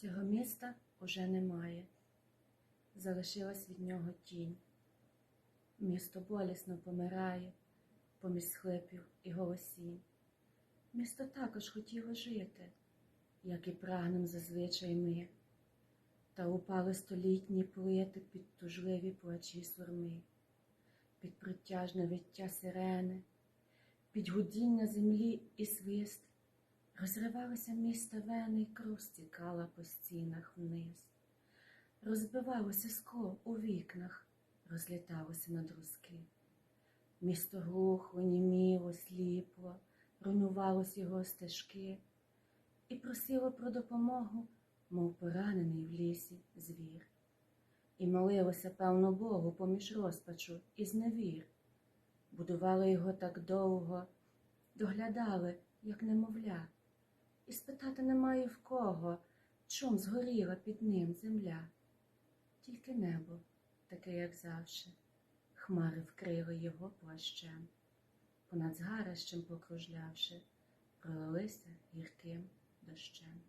Цього міста уже немає, залишилась від нього тінь. Місто болісно помирає поміж схлипів і голосінь. Місто також хотіло жити, як і прагнем зазвичай ми, та упали столітні плити під тужливі плачі сурми, під протяжне виття сирени, під гудіння землі і свист, розривалися міста вени, і кров стікала по стінах вниз, розбивалося скло у вікнах, розліталося на друзки. Місто глухло, німіло, сліпло, руйнувалось його стежки і просило про допомогу, мов поранений в лісі звір. І молилося, певно, Богу поміж розпачу і зневір. Будували його так довго, доглядали, як немовля, і спитати немає в кого, чом згоріла під ним земля. Тільки небо, таке, як завше, хмари вкрили його плащем, понад згарищем покружлявши, пролилися гірким дощем.